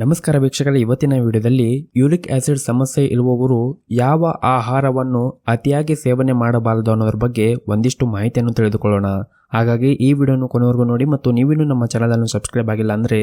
ನಮಸ್ಕಾರ ವೀಕ್ಷಕರ, ಇವತ್ತಿನ ವಿಡಿಯೋದಲ್ಲಿ ಯೂರಿಕ್ ಆಸಿಡ್ ಸಮಸ್ಯೆ ಇರುವವರು ಯಾವ ಆಹಾರವನ್ನು ಅತಿಯಾಗಿ ಸೇವನೆ ಮಾಡಬಾರದು ಅನ್ನೋದ್ರ ಬಗ್ಗೆ ಒಂದಿಷ್ಟು ಮಾಹಿತಿಯನ್ನು ತಿಳಿದುಕೊಳ್ಳೋಣ. ಹಾಗಾಗಿ ಈ ವಿಡಿಯೋನು ಕೊನೆವರೆಗೂ ನೋಡಿ ಮತ್ತು ನೀವಿನ್ನೂ ನಮ್ಮ ಚಾನಲ್ ಅನ್ನು ಸಬ್ಸ್ಕ್ರೈಬ್ ಆಗಿಲ್ಲ ಅಂದ್ರೆ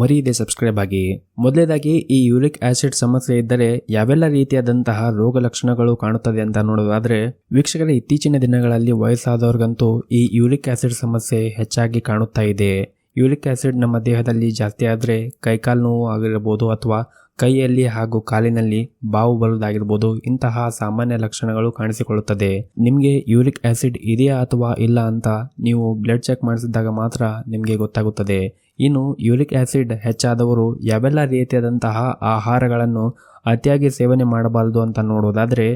ಮರಿಯದೆ ಸಬ್ಸ್ಕ್ರೈಬ್ ಆಗಿ. ಮೊದಲೇದಾಗಿ, ಈ ಯೂರಿಕ್ ಆಸಿಡ್ ಸಮಸ್ಯೆ ಇದ್ದರೆ ಯಾವೆಲ್ಲ ರೀತಿಯಾದಂತಹ ರೋಗ ಲಕ್ಷಣಗಳು ಕಾಣುತ್ತದೆ ಅಂತ ನೋಡೋದಾದ್ರೆ, ವೀಕ್ಷಕರ, ಇತ್ತೀಚಿನ ದಿನಗಳಲ್ಲಿ ವಯಸ್ಸಾದವ್ರಿಗಂತೂ ಈ ಯೂರಿಕ್ ಆಸಿಡ್ ಸಮಸ್ಯೆ ಹೆಚ್ಚಾಗಿ ಕಾಣುತ್ತಾ ಇದೆ. ಯೂರಿಕ್ ಆ್ಯಸಿಡ್ ನಮ್ಮ ದೇಹದಲ್ಲಿ ಜಾಸ್ತಿ ಆದರೆ ಕೈಕಾಲು ನೋವು ಆಗಿರಬಹುದು ಅಥವಾ ಕೈಯಲ್ಲಿ ಹಾಗೂ ಕಾಲಿನಲ್ಲಿ ಬಾವು ಬರುವುದಾಗಿರ್ಬೋದು, ಇಂತಹ ಸಾಮಾನ್ಯ ಲಕ್ಷಣಗಳು ಕಾಣಿಸಿಕೊಳ್ಳುತ್ತದೆ. ನಿಮಗೆ ಯೂರಿಕ್ ಆಸಿಡ್ ಇದೆಯಾ ಅಥವಾ ಇಲ್ಲ ಅಂತ ನೀವು ಬ್ಲಡ್ ಚೆಕ್ ಮಾಡಿಸಿದಾಗ ಮಾತ್ರ ನಿಮಗೆ ಗೊತ್ತಾಗುತ್ತದೆ. ಇನ್ನು ಯೂರಿಕ್ ಆಸಿಡ್ ಹೆಚ್ಚಾದವರು ಯಾವೆಲ್ಲ ರೀತಿಯಾದಂತಹ ಆಹಾರಗಳನ್ನು ಅತಿಯಾಗಿ ಸೇವನೆ ಮಾಡಬಾರದು ಅಂತ ನೋಡೋದಾದ್ರೆ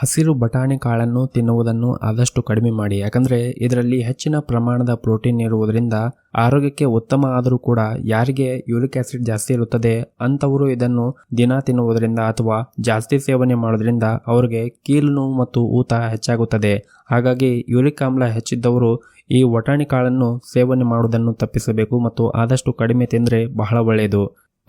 ಹಸಿರು ಬಟಾಣಿ ಕಾಳನ್ನು ತಿನ್ನುವುದನ್ನು ಆದಷ್ಟು ಕಡಿಮೆ ಮಾಡಿ. ಯಾಕಂದರೆ ಇದರಲ್ಲಿ ಹೆಚ್ಚಿನ ಪ್ರಮಾಣದ ಪ್ರೋಟೀನ್ ಇರುವುದರಿಂದ ಆರೋಗ್ಯಕ್ಕೆ ಉತ್ತಮ ಆದರೂ ಕೂಡ ಯಾರಿಗೆ ಯೂರಿಕ್ ಆಸಿಡ್ ಜಾಸ್ತಿ ಇರುತ್ತದೆ ಅಂಥವರು ಇದನ್ನು ದಿನ ತಿನ್ನುವುದರಿಂದ ಅಥವಾ ಜಾಸ್ತಿ ಸೇವನೆ ಮಾಡೋದ್ರಿಂದ ಅವರಿಗೆ ಕೀಲು ನೋವು ಮತ್ತು ಊತ ಹೆಚ್ಚಾಗುತ್ತದೆ. ಹಾಗಾಗಿ ಯೂರಿಕ್ ಆಮ್ಲ ಹೆಚ್ಚಿದ್ದವರು ಈ ಬಟಾಣಿ ಕಾಳನ್ನು ಸೇವನೆ ಮಾಡುವುದನ್ನು ತಪ್ಪಿಸಬೇಕು ಮತ್ತು ಆದಷ್ಟು ಕಡಿಮೆ ತಿಂದರೆ ಬಹಳ ಒಳ್ಳೆಯದು.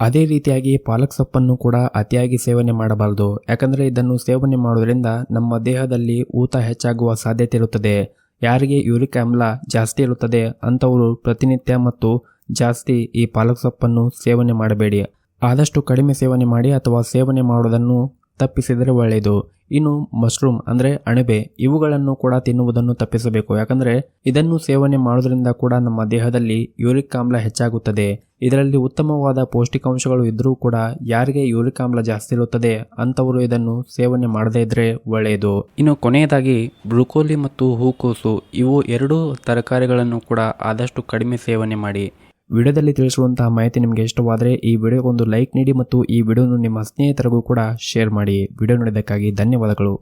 ಅದೇ ರೀತಿಯಾಗಿ ಪಾಲಕ್ ಸೊಪ್ಪನ್ನು ಕೂಡ ಅತಿಯಾಗಿ ಸೇವನೆ ಮಾಡಬಾರದು. ಯಾಕಂದರೆ ಇದನ್ನು ಸೇವನೆ ಮಾಡೋದ್ರಿಂದ ನಮ್ಮ ದೇಹದಲ್ಲಿ ಊತ ಹೆಚ್ಚಾಗುವ ಸಾಧ್ಯತೆ ಇರುತ್ತದೆ. ಯಾರಿಗೆ ಯೂರಿಕ್ ಆಮ್ಲ ಜಾಸ್ತಿ ಇರುತ್ತದೆ, ಅಂಥವರು ಪ್ರತಿನಿತ್ಯ ಮತ್ತು ಜಾಸ್ತಿ ಈ ಪಾಲಕ್ ಸೊಪ್ಪನ್ನು ಸೇವನೆ ಮಾಡಬೇಡಿ. ಆದಷ್ಟು ಕಡಿಮೆ ಸೇವನೆ ಮಾಡಿ ಅಥವಾ ಸೇವನೆ ಮಾಡುವುದನ್ನು ತಪ್ಪಿಸಿದರೆ ಒಳ್ಳೆಯದು. ಇನ್ನು ಮಶ್ರೂಮ್ ಅಂದರೆ ಅಣಬೆ, ಇವುಗಳನ್ನು ಕೂಡ ತಿನ್ನುವುದನ್ನು ತಪ್ಪಿಸಬೇಕು. ಯಾಕಂದರೆ ಇದನ್ನು ಸೇವನೆ ಮಾಡೋದ್ರಿಂದ ಕೂಡ ನಮ್ಮ ದೇಹದಲ್ಲಿ ಯೂರಿಕ್ ಆಮ್ಲ ಹೆಚ್ಚಾಗುತ್ತದೆ. ಇದರಲ್ಲಿ ಉತ್ತಮವಾದ ಪೌಷ್ಟಿಕಾಂಶಗಳು ಇದ್ದರೂ ಕೂಡ ಯಾರಿಗೆ ಯೂರಿಕ್ ಆಮ್ಲ ಜಾಸ್ತಿ ಇರುತ್ತದೆ ಅಂಥವರು ಇದನ್ನು ಸೇವನೆ ಮಾಡದೇ ಇದ್ರೆ ಒಳ್ಳೆಯದು. ಇನ್ನು ಕೊನೆಯದಾಗಿ, ಬ್ರುಕೋಲಿ ಮತ್ತು ಹೂಕೋಸು ಇವು ಎರಡು ತರಕಾರಿಗಳನ್ನು ಕೂಡ ಆದಷ್ಟು ಕಡಿಮೆ ಸೇವನೆ ಮಾಡಿ. ವಿಡಿಯೋದಲ್ಲಿ ತಿಳಿಸುವಂತಹ ಮಾಹಿತಿ ನಿಮಗೆ ಇಷ್ಟವಾದರೆ ಈ ವಿಡಿಯೋಗೊಂದು ಲೈಕ್ ನೀಡಿ ಮತ್ತು ಈ ವಿಡಿಯೋನು ನಿಮ್ಮ ಸ್ನೇಹಿತರಿಗೂ ಕೂಡ ಶೇರ್ ಮಾಡಿ. ವಿಡಿಯೋ ನೋಡಿದ್ದಕ್ಕಾಗಿ ಧನ್ಯವಾದಗಳು.